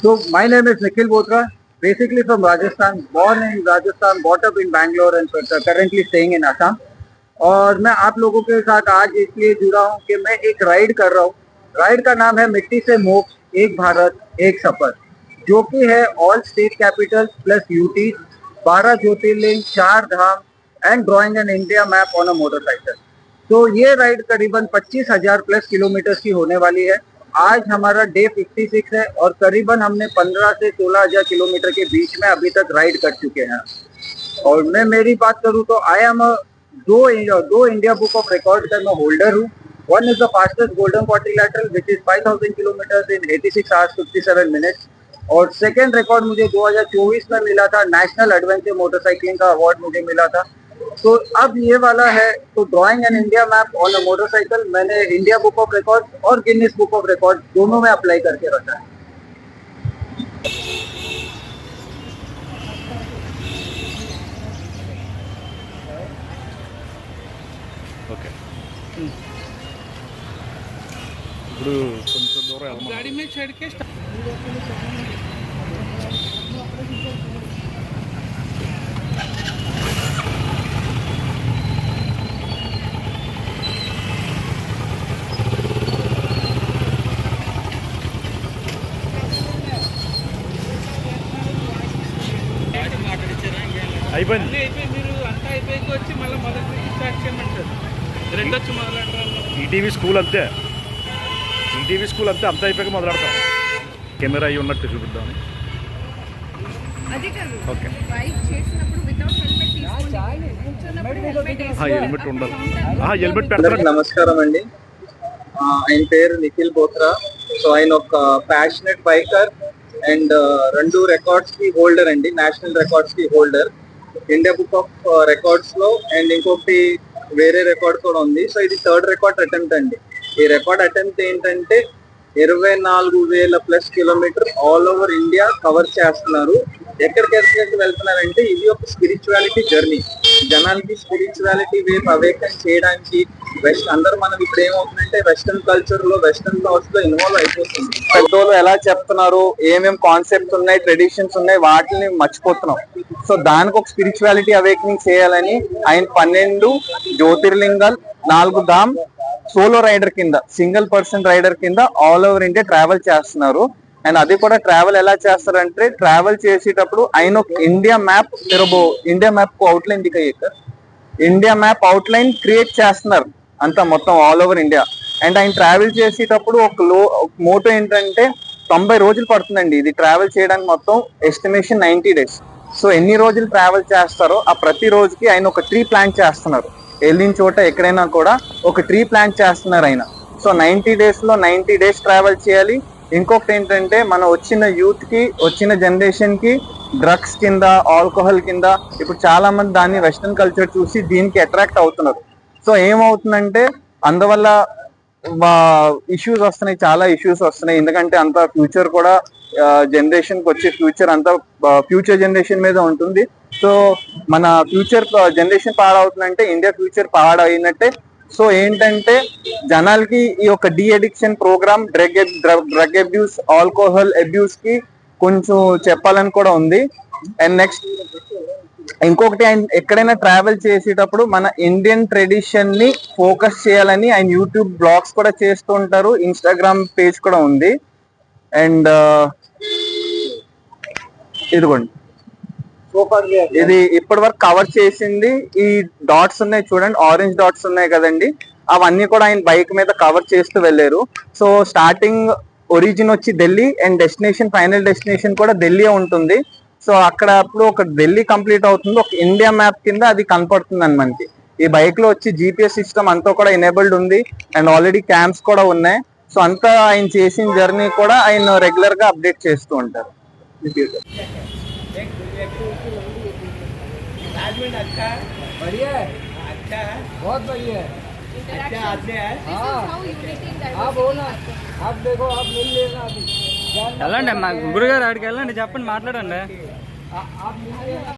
So my name is Nikhil Botra, basically from Rajasthan, born in Rajasthan, brought up in Bangalore and currently staying in Assam. और मैं आप लोगों के साथ आज इसलिए जुड़ा हूँ कि मैं एक राइड कर रहा हूँ। राइड का नाम है मिट्टी से मोक्ष एक भारत एक सफ़र जो कि है all state capital plus UT बारह jyotirlinga Char Dham and drawing an India map on a motorcycle तो ये राइड करीबन पच्चीस हज़ार प्लस किलोमीटर की होने वाली है। आज हमारा डे 56 है और करीबन हमने 15 से 16 हज़ार किलोमीटर के बीच में अभी तक राइड कर चुके हैं। और मैं मेरी बात करूँ तो आई एम दो दो इंडिया बुक ऑफ़ रिकॉर्ड का मैं होल्डर हूँ। One is the fastest Golden Quadrilateral which is 5000 kilometre in 86 hours 57 minutes और सेकंड रिकॉर्ड मुझे 2024 में मिला था। नेशनल एडवेंचर मोटरसाइकिलिंग का अवार्ड मुझे मिला था। तो अब ये वाला है तो drawing an India map on a motorcycle मैंने इंडिया बुक ऑफ रिकॉर्ड और गिनीज बुक ऑफ रिकॉर्ड दोनों में अप्लाई करके रखा है ఓకే ఇప్పుడు కొంచెం దూరం వెళ్ళమా गाड़ी में चढ़ ఈటీవీ స్కూల్ అంతే. ఈటీవీ స్కూల్ అంతే అంత అయిపోయాక మొదలెడతాం. కెమెరా అయ్యి ఉన్నట్టు చూపిద్దాం. ఓకే. హెల్మెట్ హెల్మెట్ ఉండాలి నమస్కారం అండి. ఆయన పేరు నిఖిల్ బోత్రా. సో ఆయన ఒక ప్యాషనెట్ బైకర్ అండ్ రెండు రికార్డ్స్కి హోల్డర్ అండి. నేషనల్ రికార్డ్స్కి హోల్డర్ ఇండియా బుక్ ఆఫ్ రికార్డ్స్లో అండ్ ఇంకొకటి వేరే రికార్డ్ కూడా ఉంది. సో ఇది థర్డ్ రికార్డ్ అటెంప్ట్ అండి. ఈ రికార్డ్ అటెంప్ట్ ఏంటంటే ఇరవై నాలుగు వేల plus kilometre all over India cover చేస్తున్నారు. ఎక్కడికి ఎక్కడికి వెళ్తున్నారంటే ఇది ఒక స్పిరిచువాలిటీ జర్నీ జనాలకి స్పిరిచువాలిటీ వేపు అవేకన్ చేయడానికి వెస్ట్ అందరూ మనం ఇప్పుడు ఏమవుతుందంటే వెస్టర్న్ కల్చర్లో వెస్టర్న్ థాట్స్లో ఇన్వాల్వ్ అయిపోతుంది. పెద్దోళ్ళు ఎలా చెప్తున్నారు? ఏమేం కాన్సెప్ట్స్ ఉన్నాయి? ట్రెడిషన్స్ ఉన్నాయి? వాటిని మర్చిపోతున్నాం. సో దానికి ఒక స్పిరిచువాలిటీ అవేకనింగ్ చేయాలని ఆయన పన్నెండు జ్యోతిర్లింగాలు నాలుగు ధామ్ సోలో రైడర్ కింద సింగిల్ పర్సన్ రైడర్ కింద ఆల్ ఓవర్ ఇండియా ట్రావెల్ చేస్తున్నారు. అండ్ అది కూడా ట్రావెల్ ఎలా చేస్తారంటే ట్రావెల్ చేసేటప్పుడు ఆయన ఒక ఇండియా మ్యాప్ తిరబో ఇండియా మ్యాప్కు అవుట్లైన్ దిగయ్యాక ఇండియా మ్యాప్ అవుట్లైన్ క్రియేట్ చేస్తున్నారు అంతా మొత్తం ఆల్ ఓవర్ ఇండియా అండ్ ఆయన ట్రావెల్ చేసేటప్పుడు ఒక లో మోటో ఏంటంటే తొంభై రోజులు పడుతుందండి ఇది ట్రావెల్ చేయడానికి మొత్తం ఎస్టిమేషన్ నైన్టీ డేస్ సో ఎన్ని రోజులు ట్రావెల్ చేస్తారో ఆ ప్రతి రోజుకి ఆయన ఒక ట్రీ ప్లాన్ చేస్తున్నారు. వెళ్ళిన చోట ఎక్కడైనా కూడా ఒక ట్రీ ప్లాన్ చేస్తున్నారు ఆయన. సో నైన్టీ డేస్లో నైన్టీ డేస్ ట్రావెల్ చేయాలి. ఇంకొకటి ఏంటంటే మన వచ్చిన యూత్కి వచ్చిన జనరేషన్కి డ్రగ్స్ కింద ఆల్కహాల్ కింద ఇప్పుడు చాలా మంది దాన్ని వెస్టర్న్ కల్చర్ చూసి దీనికి అట్రాక్ట్ అవుతున్నారు. సో ఏమవుతుందంటే అందువల్ల ఇష్యూస్ వస్తున్నాయి చాలా ఇష్యూస్ వస్తున్నాయి. ఎందుకంటే అంత ఫ్యూచర్ కూడా జనరేషన్కి వచ్చే ఫ్యూచర్ అంతా ఫ్యూచర్ జనరేషన్ మీద ఉంటుంది. సో మన ఫ్యూచర్ జనరేషన్ పాడవుతుందంటే ఇండియా ఫ్యూచర్ పాడైనట్టే సో ఏంటంటే జనాలకి ఈ యొక్క de addiction programme drug drug abuse alcohol అబ్యూస్కి కొంచెం చెప్పాలని కూడా ఉంది. అండ్ నెక్స్ట్ ఇంకొకటి ఆయన ఎక్కడైనా ట్రావెల్ చేసేటప్పుడు మన ఇండియన్ ట్రెడిషన్ని ఫోకస్ చేయాలని ఆయన యూట్యూబ్ బ్లాగ్స్ కూడా చేస్తూ ఉంటారు. ఇన్స్టాగ్రామ్ పేజ్ కూడా ఉంది. అండ్ ఇదిగోండి. ఇది ఇప్పటి వరకు కవర్ చేసింది. ఈ డాట్స్ ఉన్నాయి చూడండి ఆరెంజ్ డాట్స్ ఉన్నాయి కదండి. అవన్నీ కూడా ఆయన బైక్ మీద కవర్ చేస్తూ వెళ్ళారు. సో స్టార్టింగ్ ఒరిజిన్ వచ్చి Delhi and destination final destination కూడా ఢిల్లీ ఉంటుంది. సో అక్కడ అప్పుడు ఒక ఢిల్లీ కంప్లీట్ అవుతుంది. ఒక ఇండియా మ్యాప్ కింద అది కనపడుతుంది అని మనకి. ఈ బైక్లో వచ్చి జిపిఎస్ సిస్టమ్ అంతా కూడా ఎనేబుల్డ్ ఉంది. అండ్ ఆల్రెడీ క్యాంప్స్ కూడా ఉన్నాయి. సో అంతా ఆయన చేసిన జర్నీ కూడా ఆయన రెగ్యులర్గా అప్డేట్ చేస్తూ ఉంటారు. बढ़िया है अच्छा है बहुत बढ़िया है अच्छा आते हैं हाँ आप हो ना आप देखो आप मिल लेना अभी जान- వెళ్ళండి మా గురుగారు ఆడికి వెళ్ళండి చెప్పండి మాట్లాడండి आ- आप मिल लेना